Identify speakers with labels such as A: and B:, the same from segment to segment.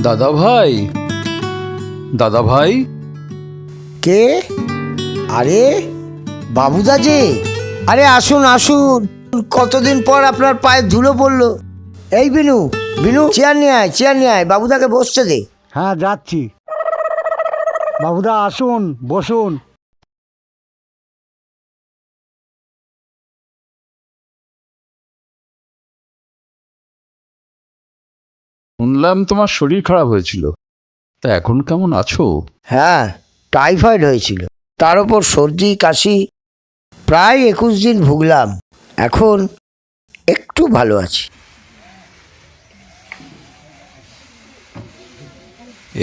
A: দাদা ভাই। দাদা ভাই।
B: কে? আরে বাবুদা যে। আরে আসুন আসুন। কতদিন পর আপনার পায়ে ধুলো পড়ল। এই বিনু বিনু চেয়ার নিয়ে আয় চেয়ার নিয়ে আয় বাবুদাকে বসতে দে।
C: হ্যাঁ যাচ্ছি। বাবুদা আসুন বসুন।
A: শুনলাম তোমার শরীর খারাপ হয়েছিল। তা এখন কেমন আছো?
B: হ্যাঁ টাইফয়েড হয়েছিল। তার ওপর সর্দি কাশি প্রায় একুশ দিন ভুগলাম। এখন একটু ভালো আছি।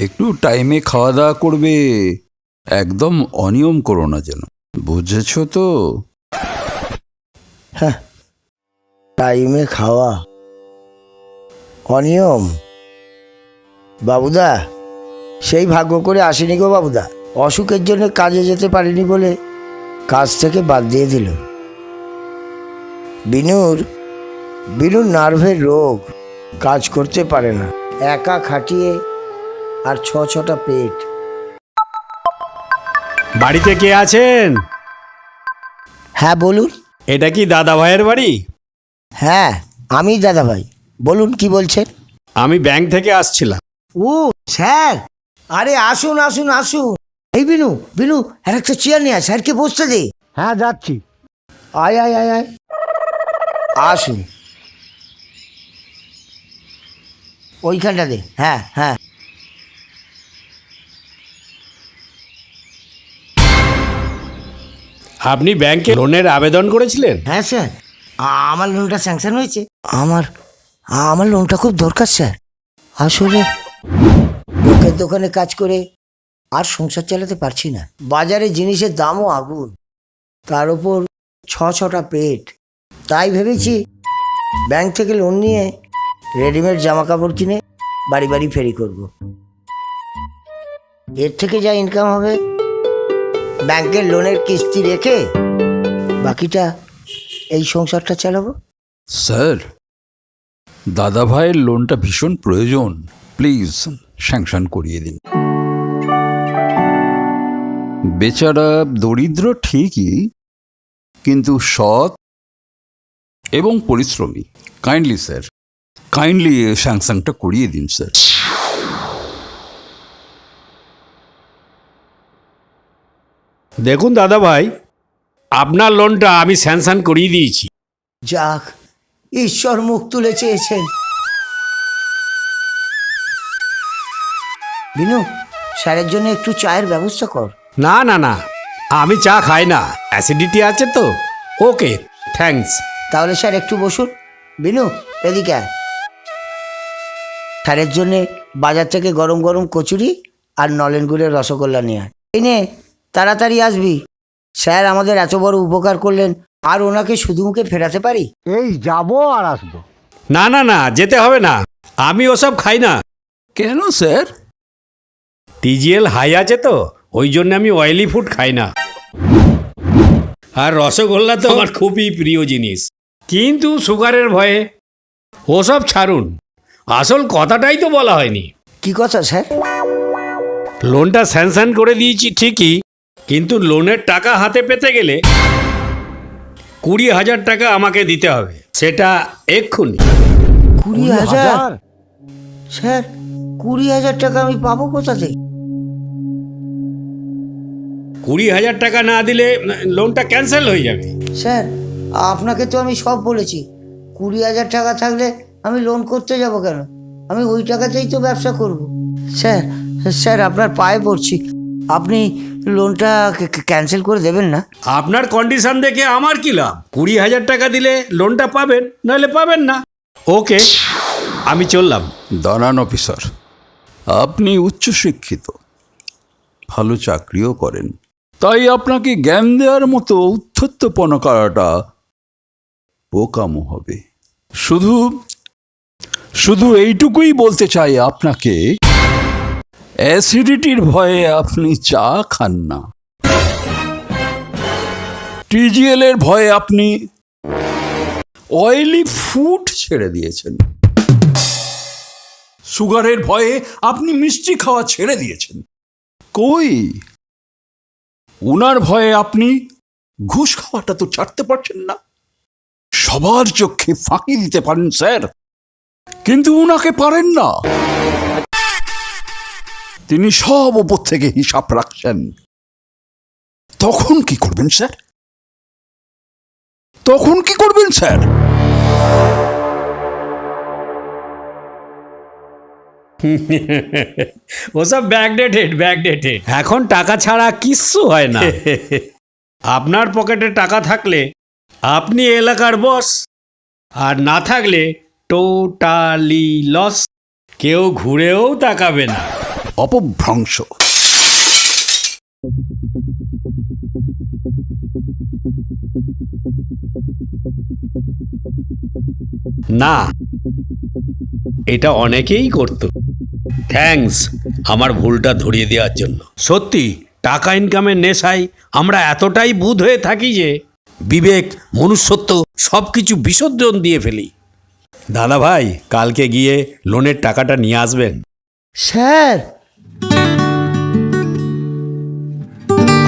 A: একটু টাইমে খাওয়া দাওয়া করবে। একদম অনিয়ম করো না যেন। বুঝেছ তো?
B: হ্যাঁ টাইমে খাওয়া। অনিয়ম? বাবুদা সেই ভাগ্য করে আসেনি গো বাবুদা। অসুখের জন্য কাজে যেতে পারিনি বলে কাজ থেকে বাদ দিয়ে দিল। বিনুর বিনুর নার্ভের রোগ কাজ করতে পারে না। একা খাটিয়ে আর ছ ছটা পেট।
D: বাড়িতে কে আছেন?
B: হ্যাঁ বলুন।
D: এটা কি দাদা ভাইয়ের বাড়ি?
B: হ্যাঁ আমি দাদা ভাই। বলুন কি বলছেন?
D: আমি ব্যাংক থেকে আসছিলাম।
B: ও স্যার। আরে আসুন আসুন আসুন। এই বিনু বিনু আর একটা চেয়ার নিয়ে আয় স্যারকে বসতে দে।
C: হ্যাঁ যাচ্ছি।
B: আয় আয় আয় আয়। আসুন। ওইখানটা দে। হ্যাঁ হ্যাঁ।
D: আপনি ব্যাংকে লোনের আবেদন করেছিলেন?
B: হ্যাঁ স্যার। আ- আমার লোনটা স্যাংশন হয়েছে। আমার আমার লোনটা খুব দরকার স্যার। আসলে লোকের দোকানে কাজ করে আর সংসার চালাতে পারছি না। বাজারে জিনিসের দামও আগুন। তার উপর ছ ছটা পেট। তাই ভেবেছি ব্যাংক থেকে লোন নিয়ে রেডিমেড জামা কাপড় কিনে বাড়ি বাড়ি ফেরি করব। এর থেকে যা ইনকাম হবে, ব্যাংকের লোনের কিস্তি রেখে বাকিটা এই সংসারটা চালাবো।
A: স্যার দাদা ভাইয়ের লোনটা ভীষণ প্রয়োজন। প্লিজ স্যাংশন করিয়ে দিন। বেচারা দরিদ্র ঠিকই কিন্তু সৎ এবং পরিশ্রমী। কাইন্ডলি স্যার কাইন্ডলি স্যাংশনটা করিয়ে দিন স্যার
D: দেখুন দাদা ভাই আপনার লোনটা আমি স্যাংশন করিয়ে দিয়েছি।
B: যাক ঈশ্বর মুখ তুলে চেয়েছেন। বিনু স্যারের জন্য একটু চায়ের ব্যবস্থা কর।
D: না না না আমি চা খাই না। অ্যাসিডিটি আছে তো। ওকে থ্যাঙ্কস
B: তাহলে স্যার একটু বসুন। বিনু এদিকে আয়। স্যারের জন্যে বাজার থেকে গরম গরম কচুরি আর নলেন গুড়ের রসগোল্লা নিয়ে আয়। এই নে তাড়াতাড়ি আসবি। স্যার আমাদের এত বড় উপকার করলেন আর ওনাকে শুধু মুখে ফেরাতে পারি?
C: এই যাব আর আসব।
D: না না না যেতে হবে না। আমি ওসব খাই না।
A: কেন স্যার?
D: টিজিএল হাই আছে তো ওই জন্য আমি অয়েলি ফুড খাই না। আর রসগোল্লা তো আমার খুবই প্রিয় জিনিস। কিন্তু সুগারের ভয়ে ওসব ছাড়ুন। আসল কথাটাই তো বলা হয়নি।
B: কি কথা স্যার?
D: লোনটা স্যাংশন করে দিয়েছি ঠিকই কিন্তু লোনের টাকা হাতে পেতে গেলে কুড়ি হাজার টাকা আমাকে দিতে হবে। সেটা এক্ষুনি।
B: কুড়ি হাজার? স্যার কুড়ি হাজার টাকা আমি পাবো কোথা থেকে?
D: কুড়ি হাজার টাকা না দিলে লোনটা ক্যান্সেল হয়ে যাবে।
B: স্যার আপনাকে তো আমি সব বলেছি। কুড়ি হাজার টাকা থাকলে আমি লোন করতে যাব কেন? আমি ওই টাকাতেই তো ব্যবসা করব। স্যার স্যার আপনার পায়ে পড়ছি। আপনি লোনটা ক্যান্সেল করে দেবেন না?
D: আপনার কন্ডিশন দেখে আমার কি লাভ? কুড়ি হাজার টাকা দিলে লোনটা পাবেন নাহলে পাবেন না। ওকে আমি চললাম।
A: দাঁড়ান অফিসার। আপনি উচ্চশিক্ষিত। ভালো চাকরিও করেন। তাই আপনাকে জ্ঞান দেওয়ার মতো উত্থত্যপনা করাটা বোকামো হবে। শুধু শুধু এইটুকুই বলতে চাই আপনাকে, অ্যাসিডিটির ভয়ে আপনি চা খান না। টিজিএল এর ভয়ে আপনি অয়েলি ফুড ছেড়ে দিয়েছেন। সুগারের ভয়ে আপনি মিষ্টি খাওয়া ছেড়ে দিয়েছেন। কই উনার ভয়ে আপনি ঘুষ খাওয়াটা তো ছাড়তে পারছেন না। সবার চোখে ফাঁকি দিতে পারেন, স্যার। কিন্তু উনাকে পারেন না। তিনি সব ওপর থেকে হিসাব রাখছেন। তখন কি করবেন, স্যার? তখন কি করবেন, স্যার?
D: ওসব ব্যাকডেটেড ব্যাকডেটেড এখন টাকা ছাড়া কিচ্ছু হয় না। আপনার পকেটে টাকা থাকলে আপনি এলাকার বস আর না থাকলে টোটালি লস কেউ ঘুরেও তাকাবে না।
A: অপভ্রংশ।
D: না এটা অনেকেই করত। থ্যাঙ্কস আমার ভুলটা ধরিয়ে দেওয়ার জন্য। সত্যি টাকা ইনকামের নেশায় আমরা এতটাই বুধ হয়ে থাকি যে বিবেক মনুষ্যত্ব সব কিছু বিসর্জন দিয়ে ফেলি। দাদা ভাই কালকে গিয়ে লোনের টাকাটা নিয়ে আসবেন।
B: স্যার!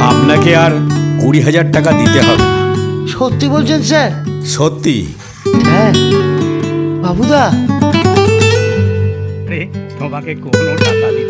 D: আপনাকে আর কুড়ি হাজার টাকা দিতে হবে।
B: সত্যি বলছেন স্যার?
D: সত্যি?
B: হ্যাঁ। বাবুদা।
E: তোমাকে কোনো টাকা দিই